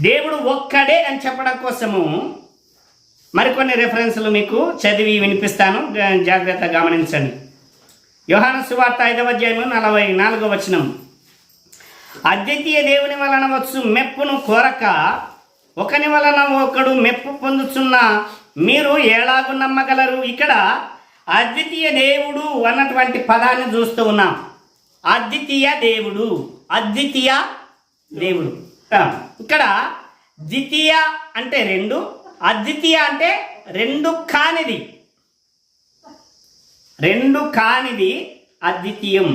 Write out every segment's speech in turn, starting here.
దేవుడు ఒక్కడే అని చెప్పడం కోసము మరికొన్ని రెఫరెన్స్లు మీకు చదివి వినిపిస్తాను. జా- జాగ్రత్తగా గమనించండి. యోహాను సువార్త ఐదవ అధ్యాయము నలభై నాలుగవ వచనం. అద్వితీయ దేవుని వలన వచ్చు మెప్పును కోరక ఒకని వలన ఒకడు మెప్పు పొందుచున్న మీరు ఎలాగు నమ్మగలరు? ఇక్కడ అద్వితీయ దేవుడు అన్నటువంటి పదాన్ని చూస్తూ ఉన్నాం. అద్వితీయ దేవుడు అద్వితీయ దేవుడు. ఇక్కడ ద్వితీయ అంటే రెండు అద్వితీయ అంటే రెండు కానిది. రెండు కానిది అద్వితీయం.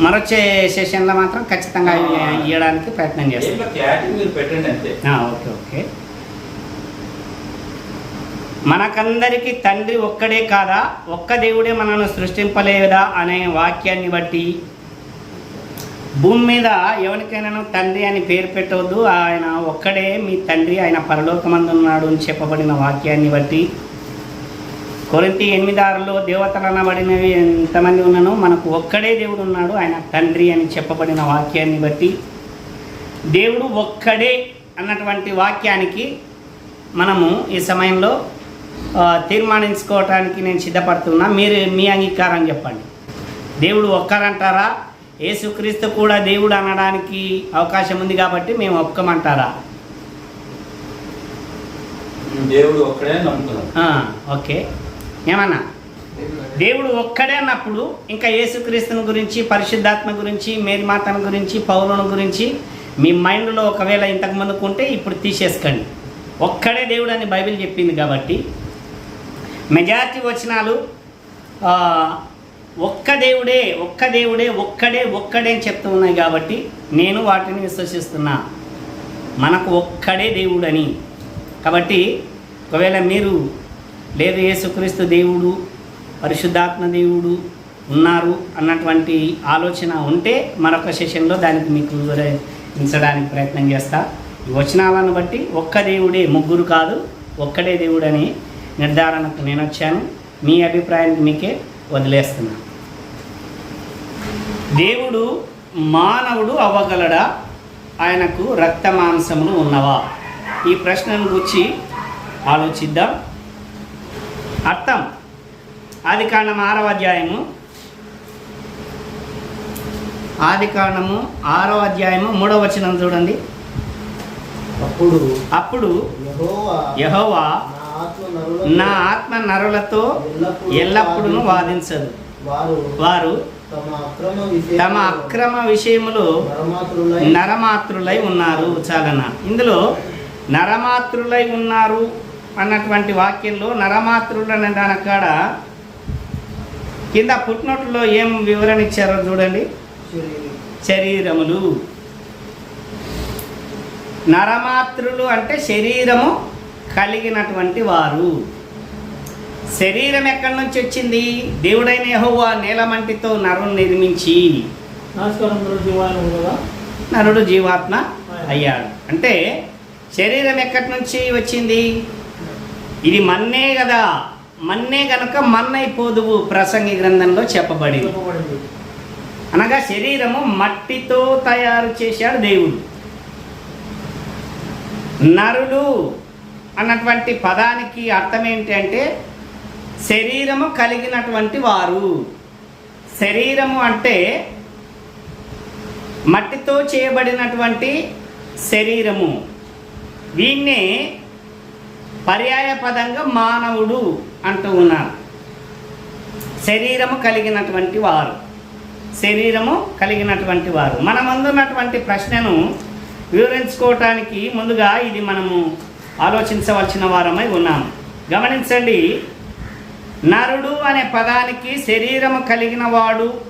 మరొచ్చే సెషన్లో మాత్రం ఖచ్చితంగా ఇవ్వడానికి ప్రయత్నం చేస్తాం. Okay okay. మనకందరికి తండ్రి ఒక్కడే కాదా? ఒక్క దేవుడే మనల్ని సృష్టింపలేదా? అనే వాక్యాన్ని బట్టి భూమి మీద ఎవరికైనా తండ్రి అని పేరు పెట్టవద్దు. ఆయన ఒక్కడే మీ తండ్రి ఆయన పరలోకమందున్నాడు అని చెప్పబడిన వాక్యాన్ని బట్టి. కొరింతి ఎనిమిది ఆరులో దేవతలు అనబడినవి ఎంతమంది ఉన్నానో? మనకు ఒక్కడే దేవుడు ఉన్నాడు ఆయన తండ్రి అని చెప్పబడిన వాక్యాన్ని బట్టి. దేవుడు ఒక్కడే అన్నటువంటి వాక్యానికి మనము ఈ సమయంలో తీర్మానించుకోవటానికి నేను సిద్ధపడుతున్నా. మీరు మీ అంగీకారం చెప్పండి. దేవుడు ఒక్కరంటారా? యేసుక్రీస్తు కూడా దేవుడు అనడానికి అవకాశం ఉంది కాబట్టి మేము ఒప్పుకోమంటారా? దేవుడు ఒక్కడే ఓకే. ఏమన్నా? దేవుడు ఒక్కడే అన్నప్పుడు ఇంకా యేసుక్రీస్తుని గురించి పరిశుద్ధాత్మ గురించి మేరీమాతను గురించి పౌరుని గురించి మీ మైండ్లో ఒకవేళ ఇంతకు ముందుకు ఉంటే ఇప్పుడు తీసేసుకోండి. ఒక్కడే దేవుడు అని బైబిల్ చెప్పింది కాబట్టి. మెజారిటీ వచనాలు ఒక్క దేవుడే ఒక్క దేవుడే ఒక్కడే ఒక్కడే అని చెప్తూ ఉన్నాయి కాబట్టి నేను వాటిని విశ్వసిస్తున్నా. మనకు ఒక్కడే దేవుడని. కాబట్టి ఒకవేళ మీరు లేదు యేసుక్రీస్తు దేవుడు పరిశుద్ధాత్మ దేవుడు ఉన్నారు అన్నటువంటి ఆలోచన ఉంటే మరొక సెషన్లో దానికి మీకు వివరించడానికి ప్రయత్నం చేస్తా. ఈ వచనాలను బట్టి ఒక్క దేవుడే ముగ్గురు కాదు ఒక్కడే దేవుడని నిర్ధారణకు నేను వచ్చాను మీ అభిప్రాయానికి మీకే వదిలేస్తున్నాను దేవుడు మానవుడు అవ్వగలడా? ఆయనకు రక్త మాంసములు ఉన్నవా? ఈ ప్రశ్నను గురించి ఆలోచిద్దాం. అర్థం. ఆది కాండం ఆరవ అధ్యాయము. ఆది కాండము ఆరవ అధ్యాయము మూడవ వచనం చూడండి. అప్పుడు అప్పుడు యెహోవా నా ఆత్మ నరులలో నా ఆత్మ నరులతో ఎల్లప్పుడూ వాదించదు. వారు వారు తమ అక్రమ విషయములో నరమాతృలై ఉన్నారు చాలన ఇందులో నరమాతృలై ఉన్నారు అన్నటువంటి వాక్యంలో అనే దానికాడ కింద పుట్టినట్లో ఏం వివరణ ఇచ్చారో చూడండి. శరీరం. శరీరములు. నరమాతృలు అంటే శరీరము కలిగినటువంటి వారు. శరీరం ఎక్కడి నుంచి వచ్చింది? దేవుడైన యెహోవా నేలమంటితో నరుని నిర్మించి నరుడు జీవాత్మ అయ్యాడు. అంటే శరీరం ఎక్కడి నుంచి వచ్చింది? ఇది మన్నే కదా. మన్నే గనుక మన్నైపోదువు ప్రసంగి గ్రంథంలో చెప్పబడింది. అనగా శరీరము మట్టితో తయారు చేశాడు దేవుడు. నరుడు అన్నటువంటి పదానికి అర్థం ఏంటంటే శరీరము కలిగినటువంటి వారు. శరీరము అంటే మట్టితో చేయబడినటువంటి శరీరము. దీన్నే పర్యాయ పదంగా మానవుడు అంటూ ఉన్నారు. శరీరము కలిగినటువంటి వారు. శరీరము కలిగినటువంటి వారు. మన ముందున్నటువంటి ప్రశ్నను వివరించుకోవటానికి ముందుగా ఇది మనము ఆలోచించవలసిన వారమై ఉన్నాము. గమనించండి నరుడు అనే పదానికి శరీరము కలిగిన వాడు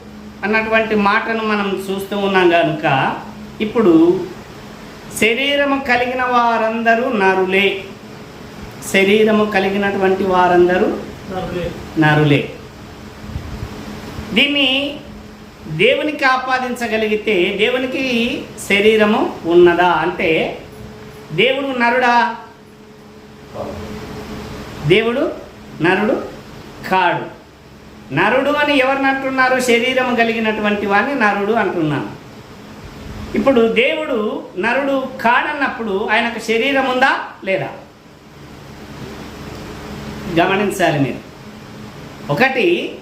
అన్నటువంటి మాటను మనం చూస్తూ ఉన్నాం కనుక ఇప్పుడు శరీరము కలిగిన వారందరూ నరులే. శరీరము కలిగినటువంటి వారందరూ నరులే. దీన్ని దేవునికి ఆపాదించగలిగితే దేవునికి శరీరము ఉన్నదా? అంటే దేవుడు నరుడా? దేవుడు నరుడు కాడు. నరుడు అని ఎవరిని అంటున్నారు శరీరం కలిగినటువంటి వాడిని నరుడు అంటున్నాను. ఇప్పుడు దేవుడు నరుడు కాడన్నప్పుడు ఆయనకు శరీరం ఉందా? లేదా? గమనించాలి మీరు. ఒకటి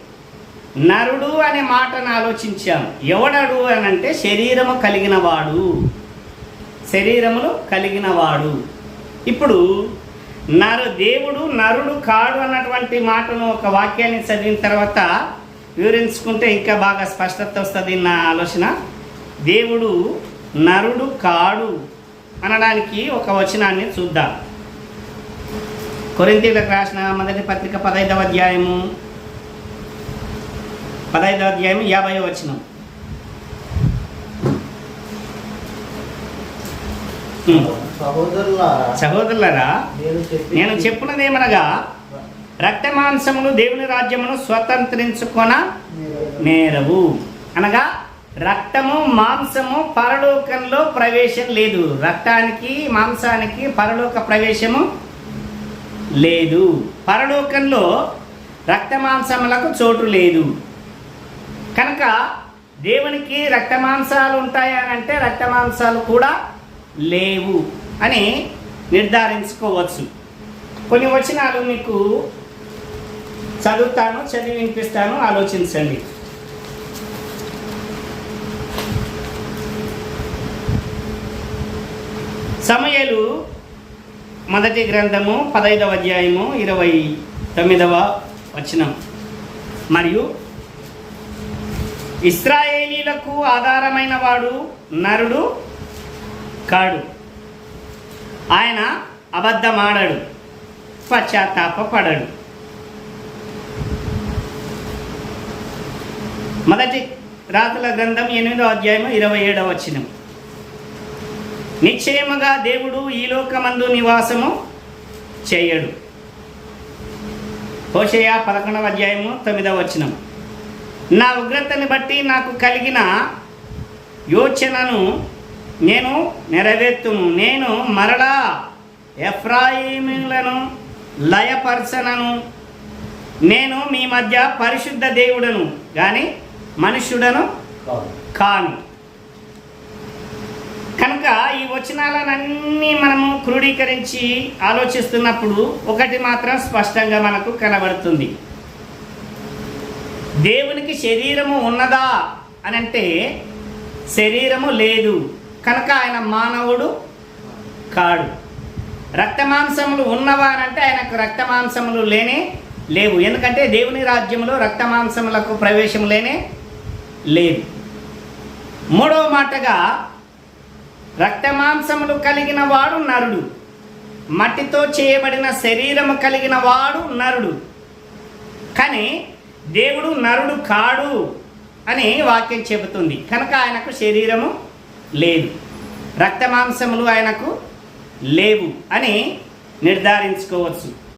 నరుడు అనే మాటను ఆలోచించాము. ఎవడడు అని అంటే శరీరము కలిగినవాడు. శరీరములు కలిగినవాడు. ఇప్పుడు నరు దేవుడు నరుడు కాడు అన్నటువంటి మాటను ఒక వాక్యాన్ని చదివిన తర్వాత వివరించుకుంటే ఇంకా బాగా స్పష్టత వస్తుంది నా ఆలోచన. దేవుడు నరుడు కాడు అనడానికి ఒక వచనాన్ని చూద్దాం. కొరింతీలకు రాసిన మొదటి పత్రిక పదైదవ అధ్యాయము. పదైదవ అధ్యాయం యాభై వచనం. సహోదరులారా సహోదరులరా నేను చెప్పి నేను చెప్పున్నదేమనగా రక్త మాంసములు దేవుని రాజ్యమును స్వతంత్రించుకొన నేరవు. అనగా రక్తము మాంసము పరలోకంలో ప్రవేశం లేదు. రక్తానికి మాంసానికి పరలోక ప్రవేశము లేదు. పరలోకంలో రక్త మాంసములకు చోటు లేదు. కనుక దేవునికి రక్త మాంసాలు ఉంటాయా అని అంటే రక్త మాంసాలు కూడా లేవు అని నిర్ధారించుకోవచ్చు. కొన్ని వచనాలు మీకు చదువుతాను చదివి వినిపిస్తాను ఆలోచించండి. సమయలు మొదటి గ్రంథము పదైదవ అధ్యాయము ఇరవై తొమ్మిదవ వచనం. మరియు ఇస్రాయేలీలకు ఆధారమైన వాడు నరుడు కాడు. ఆయన అబద్ధమాడడు పశ్చాత్తాపపడడు. మొదటి రాతుల గ్రంథం ఎనిమిదో అధ్యాయం ఇరవై ఏడవ వచ్చినం నిశ్చయముగా దేవుడు ఈ లోకమందు నివాసము చేయడు. హోషయ పదకొండవ అధ్యాయము తొమ్మిదవ వచనం. నా ఉగ్రతని బట్టి నాకు కలిగిన యోచనను నేను నెరవేర్తును నేను మరలా ఎఫ్రాయిములను లయపరచనను. నేను మీ మధ్య పరిశుద్ధ దేవుడను కానీ మనుష్యుడను కాను. కనుక ఈ వచనాలన్నీ మనము క్రోడీకరించి ఆలోచిస్తున్నప్పుడు ఒకటి మాత్రం స్పష్టంగా మనకు కనబడుతుంది. దేవునికి శరీరము ఉన్నదా అని అంటే శరీరము లేదు. కనుక ఆయన మానవుడు కాడు. రక్తమాంసములు ఉన్నవారంటే ఆయనకు రక్తమాంసములు లేనే లేవు. ఎందుకంటే దేవుని రాజ్యంలో రక్తమాంసములకు ప్రవేశం లేనే లేదు. మూడవ మాటగా రక్తమాంసములు కలిగిన వాడు నరుడు. మట్టితో చేయబడిన శరీరము కలిగిన వాడు నరుడు. కానీ దేవుడు నరుడు కాడు అని వాక్యం చెబుతుంది. కనుక ఆయనకు శరీరము లేదు. రక్తమాంసములు ఆయనకు లేవు అని నిర్ధారించుకోవచ్చు.